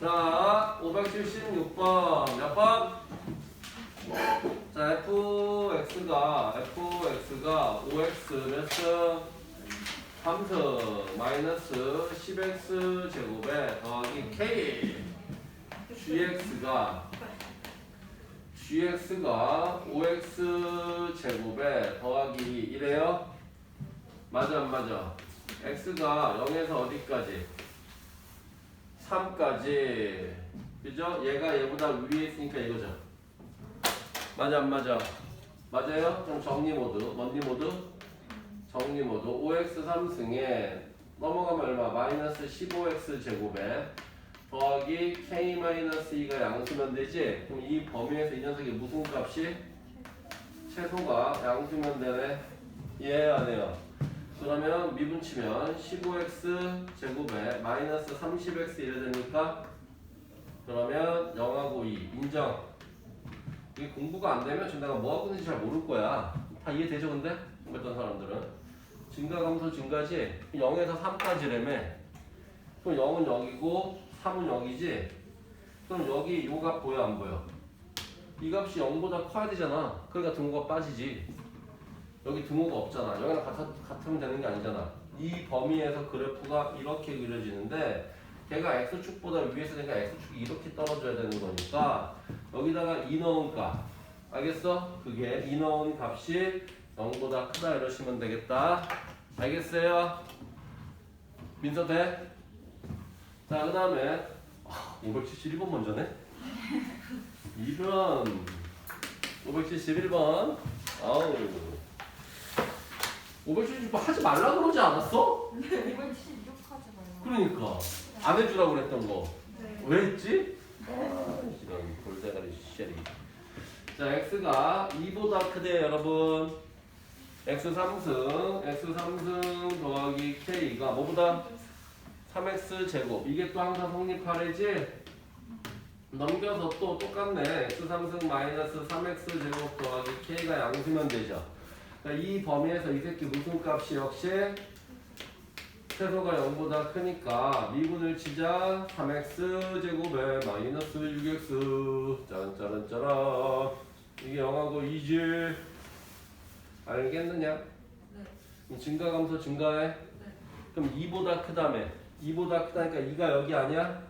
자, 576번. 몇 번? 자, fx가, fx가 5x 몇 승? 3승 마이너스 10x 제곱에 더하기 k. gx가, gx가 5x 제곱에 더하기 1이에요? 맞아, 안 맞아? x가 0에서 어디까지? 3까지 그죠? 얘가 얘보다 위에 있으니까 이거죠 맞아 안 맞아? 맞아요? 그럼 정리 모드 뭔디 모드? 정리 모드 5x 3승에 넘어가면 얼마? 마이너스 15x 제곱에 더하기 k 마이너스 2가 양수면 되지? 그럼 이 범위에서 이 녀석이 무슨 값이? 최소가 양수면 되네 이해 안 해요? 그러면 미분 치면 15x 제곱에 마이너스 30x 이래 되니까 그러면 0하고 2 인정. 이게 공부가 안 되면 지금 내가 뭐 하고 있는지 잘 모를 거야. 다 이해되죠 근데? 어떤 사람들은. 증가 감소 증가지? 0에서 3까지라며 그럼 0은 여기고 3은 여기지? 그럼 여기 요 값 보여 안 보여? 이 값이 0보다 커야 되잖아. 그러니까 등호가 빠지지 여기 등호가 없잖아. 여기랑 같아, 같으면 되는 게 아니잖아. 이 범위에서 그래프가 이렇게 그려지는데 걔가 x축보다 위에서 되니까 x축이 이렇게 떨어져야 되는 거니까 여기다가 2 넣은 값 알겠어? 그게 2 넣은 값이 0보다 크다 이러시면 되겠다. 알겠어요? 민서 돼? 자, 그 다음에 571번 먼저네? 2번 571번 아우 576번 하지 말라 그러지 않았어? 276 하지 말고. 그러니까. 안 해주라고 그랬던 거. 네. 왜 했지? 아, 이런 골대가리 쉐리. 자 x가 2보다 크대 여러분. X 3승 x 3승 더하기 k가 뭐보다? 3x 제곱. 이게 또 항상 성립하래지? 넘겨서 또 똑같네. X 3승 마이너스 3x 제곱 더하기 k가 양수면 되죠 그러니까 이 범위에서 이 새끼 무슨 값이 역시 최소가 0보다 크니까 미분을 치자 3x 제곱에 마이너스 6x 짜란짜란짜란 이게 0하고 2지 알겠느냐? 네. 그럼 증가 감소 증가해? 그럼 2보다 크다며 2보다 크다니까 2가 여기 아니야?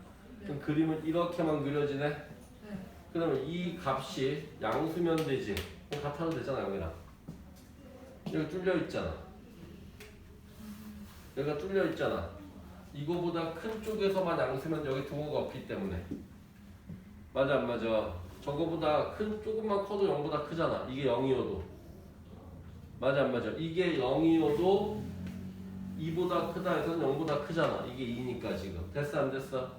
그럼 그림은 이렇게만 그려지네 네. 그러면 이 값이 양수면 되지 같아도 되잖아 여기랑 여기 뚫려 있잖아. 여기가 뚫려 있잖아. 이거보다 큰 쪽에서만 양수면 여기 등호가 없기 때문에. 맞아 안 맞아? 저거보다 큰 조금만 커도 0보다 크잖아. 이게 0이어도. 맞아 안 맞아? 이게 0이어도 2보다 크다 해서는 0보다 크잖아. 이게 2니까 지금. 됐어 안 됐어?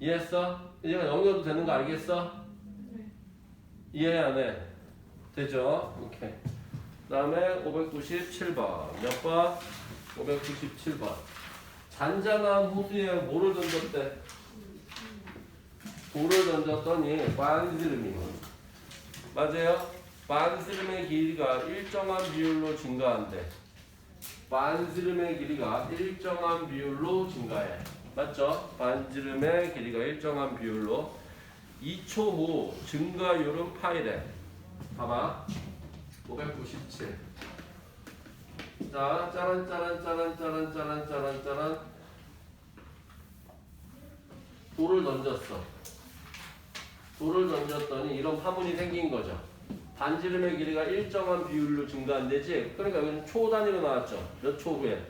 이해했어? 얘가 0이어도 되는 거 알겠어? 이해 안 해? 되죠? 오케이. 그 다음에 597번. 몇 번? 597번. 잔잔한 호수에 뭐를 던졌대? 돌을 던졌더니 반스름이. 맞아요? 반스름의 길이가 일정한 비율로 증가한대. 반스름의 길이가 일정한 비율로 증가해. 맞죠? 반지름의 길이가 일정한 비율로 2초 후 증가율은 파이래. 봐봐. 597. 자, 짜란 짜란 짜란 짜란 짜란 짜란 짜란. 돌을 던졌어. 돌을 던졌더니 이런 파문이 생긴 거죠. 반지름의 길이가 일정한 비율로 증가한대지. 그러니까 여기는 초 단위로 나왔죠. 몇 초 후에.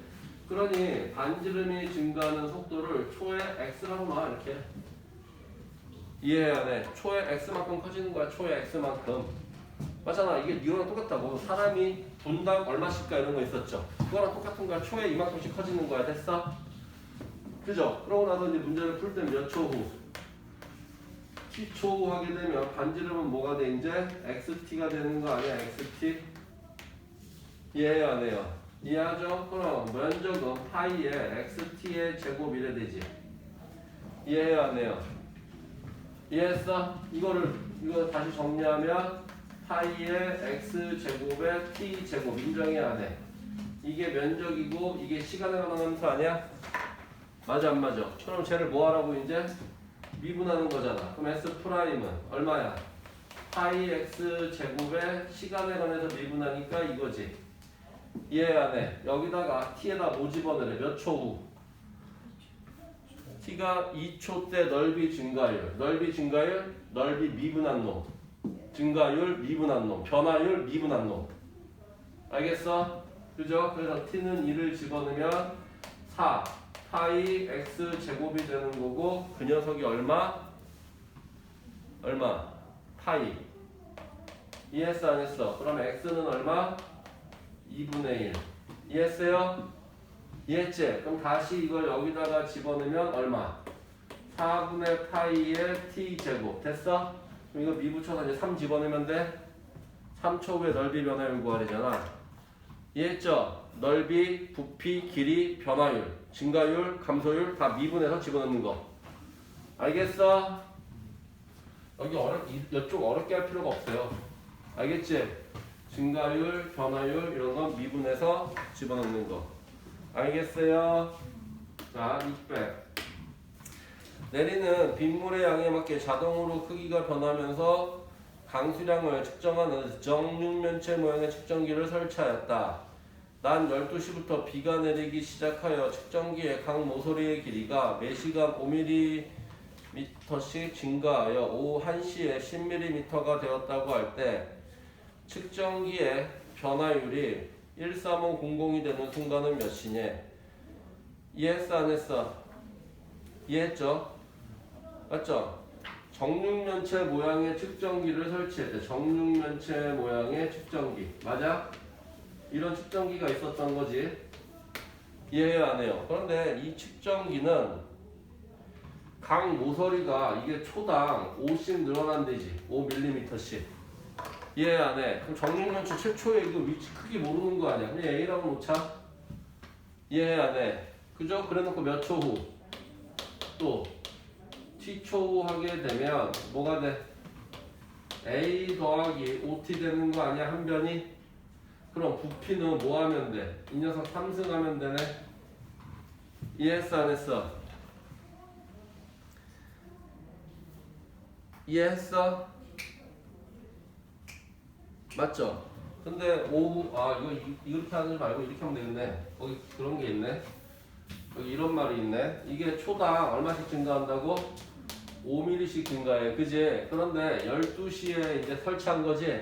그러니 반지름이 증가하는 속도를 초의 x라고 놔 이렇게. 이해해야 돼. 초의 x만큼 커지는 거야. 초의 x만큼. 맞잖아. 이게 이거랑 똑같다고. 사람이 분당 얼마씩까 이런 거 있었죠. 그거랑 똑같은 거야. 초에 이만큼씩 커지는 거야. 됐어? 그죠? 그러고 나서 이제 문제를 풀 때 몇 초 후? t초 후 하게 되면 반지름은 뭐가 돼 이제? xt 가 되는 거 아니야? xt? 이해해요 안 해요? 이해하죠? 그럼 면적은 파이에 xt의 제곱 이래 되지. 이해해요 안 해요? 이해했어? 이거를 이거 다시 정리하면 파이의 x 제곱에 t 제곱 인정해야 돼. 이게 면적이고 이게 시간에 관한 함수 아니야? 맞아 안 맞아? 그럼 쟤를 뭐 하라고 이제? 미분하는 거잖아. 그럼 S 프라임은 얼마야? 파이 x 제곱에 시간에 관해서 미분하니까 이거지. 이해 안 해. 여기다가 t에다 뭐 집어넣으래? 몇 초 후? t가 2초 때 넓이 증가율. 넓이 증가율, 넓이 미분한 놈. 증가율, 미분한 놈. 변화율, 미분한 놈. 알겠어? 그죠? 그래서 t는 2를 집어넣으면 4 파이 x 제곱이 되는 거고 그 녀석이 얼마? 얼마? 파이 이해했어 안 했어? 그럼 x는 얼마? 2분의 1 이해했어요? 이해했지? 그럼 다시 이걸 여기다가 집어넣으면 얼마? 4분의 파이의 t 제곱 됐어? 그럼 이거 미붙여서 이제 3 집어넣으면 돼? 3초 후에 넓이 변화율 구하래잖아 이해했죠? 넓이, 부피, 길이, 변화율, 증가율, 감소율 다 미분해서 집어넣는 거. 알겠어? 여기 어렵, 이- 이쪽 어렵게 할 필요가 없어요. 알겠지? 증가율, 변화율 이런 건 미분해서 집어넣는 거. 알겠어요? 자, 600. 내리는 빗물의 양에 맞게 자동으로 크기가 변하면서 강수량을 측정하는 정육면체 모양의 측정기를 설치하였다. 난 12시부터 비가 내리기 시작하여 측정기의 각 모서리의 길이가 매시간 5mm씩 증가하여 오후 1시에 10mm가 되었다고 할 때 측정기의 변화율이 13500이 되는 순간은 몇 시냐? 이해했어 안 했어? 이해했죠? 맞죠? 정육면체 모양의 측정기를 설치했대. 정육면체 모양의 측정기. 맞아? 이런 측정기가 있었던 거지. 이해해요, 안 해요? 그런데 이 측정기는 각 모서리가 이게 초당 5씩 늘어난대지. 5mm씩. 이해 안 해? 그럼 정육면체 최초에 이거 위치 크기 모르는 거 아니야? 그냥 A라고 놓자. 이해 안 해? 그죠? 그래 놓고 몇 초 후? 또 t초 후 하게 되면 뭐가 돼? a 더하기 5t 되는 거 아니야 한 변이? 그럼 부피는 뭐 하면 돼? 이 녀석 3승하면 되네 이해했어 안 했어? 이해했어? 맞죠? 근데 오후 아 이거 이- 이렇게 하지 말고 이렇게 하면 되겠네 거기 그런 게 있네 여기 이런 말이 있네. 이게 초당 얼마씩 증가한다고? 5mm씩 증가해. 그지? 그런데 12시에 이제 설치한 거지?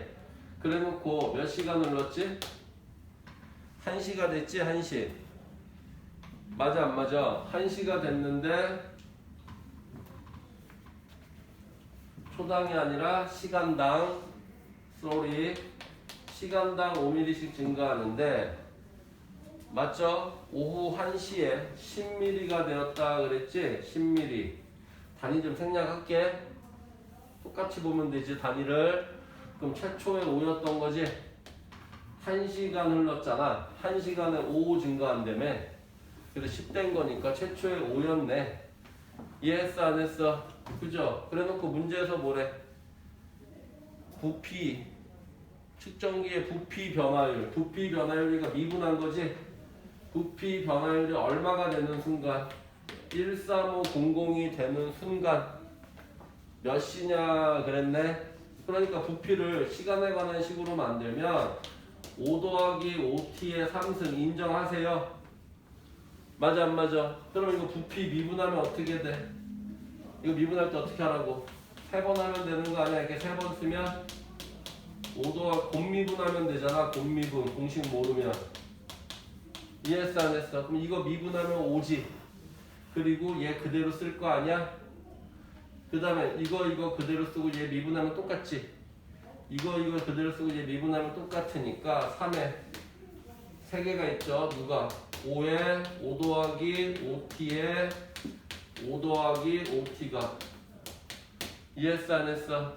그래 놓고 몇 시간을 넣었지? 1시가 됐지? 1시. 맞아, 안 맞아? 1시가 됐는데 초당이 아니라 시간당 쏘리 시간당 5mm씩 증가하는데 맞죠? 오후 1시에 10mm가 되었다 그랬지? 10mm. 단위 좀 생략할게. 똑같이 보면 되지, 단위를. 그럼 최초에 5였던 거지? 1시간 흘렀잖아. 1시간에 5 증가한다며. 그래서 10된 거니까 최초에 5였네. 이해했어, 안 했어? 그죠? 그래 놓고 문제에서 뭐래? 부피. 측정기의 부피 변화율. 부피 변화율이가 미분한 거지? 부피 변화율이 얼마가 되는 순간? 13500이 되는 순간. 몇 시냐 그랬네? 그러니까 부피를 시간에 관한 식으로 만들면 5 더하기 5t의 3승 인정하세요. 맞아 안 맞아? 그럼 이거 부피 미분하면 어떻게 돼? 이거 미분할 때 어떻게 하라고? 세 번 하면 되는 거 아니야? 이렇게 세 번 쓰면? 5 더하기 곱미분하면 되잖아 곱미분. 공식 모르면 이해했어 안 했어? 그럼 이거 미분하면 5지 그리고 얘 그대로 쓸 거 아니야? 그 다음에 이거 이거 그대로 쓰고 얘 미분하면 똑같지 이거 이거 그대로 쓰고 얘 미분하면 똑같으니까 3에 3개가 있죠 누가? 5에 5 더하기 5t에 5 더하기 5t가 이해했어 안 했어?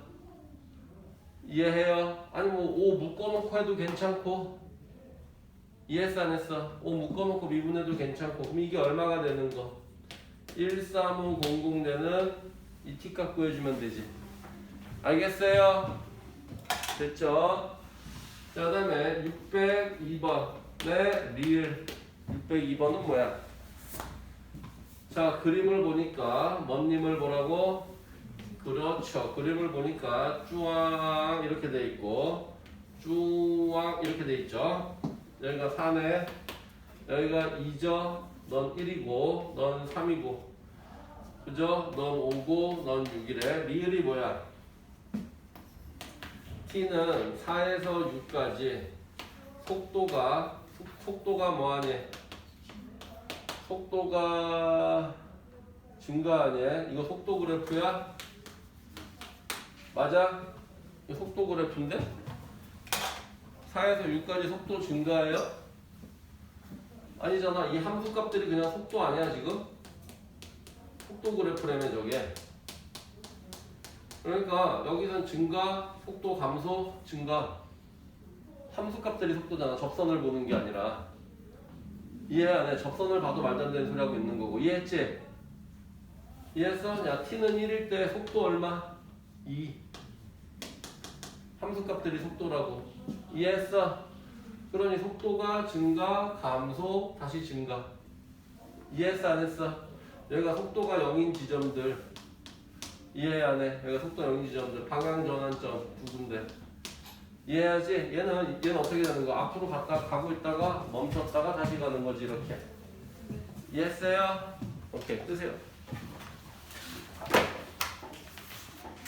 이해해요? 아니 뭐 5 묶어놓고 해도 괜찮고 이해했어 안 했어? 5 묶어놓고 미분해도 괜찮고 그럼 이게 얼마가 되는 거? 13500 되는 이 t 값 구해주면 되지 알겠어요? 됐죠? 자 그다음에 602번 네 리을 602번은 뭐야? 자 그림을 보니까 먼님을 보라고 그렇죠. 그림을 보니까 쭈왕 이렇게 돼 있고 쭈왕 이렇게 돼 있죠. 여기가 4네. 여기가 2죠. 넌 1이고 넌 3이고. 그죠? 넌 5고 넌 6이래. 리을이 뭐야? t는 4에서 6까지 속도가 속- 속도가 뭐하니? 속도가 증가하니? 이거 속도 그래프야? 맞아? 이거 속도 그래프인데? 4에서 6까지 속도 증가해요? 아니잖아. 이 함수 값들이 그냥 속도 아니야 지금? 속도 그래프라며 저게. 그러니까 여기선 증가, 속도 감소, 증가. 함수 값들이 속도잖아. 접선을 보는 게 아니라. 이해 안 해? 접선을 봐도 말도 안 되는 소리 하고 있는 거고. 이해했지? 이해했어? 야, t는 1일 때 속도 얼마? 2. 함수 값들이 속도라고. 이해했어? 그러니 속도가 증가, 감소, 다시 증가. 이해했어? 안 했어? 여기가 속도가 0인 지점들. 이해 안 해? 여기가 속도 0인 지점들. 방향 전환점 두 군데. 이해하지? 얘는, 얘는 어떻게 되는 거? 앞으로 갔다 가고 있다가 멈췄다가 다시 가는 거지, 이렇게. 이해했어요? 오케이, 끄세요.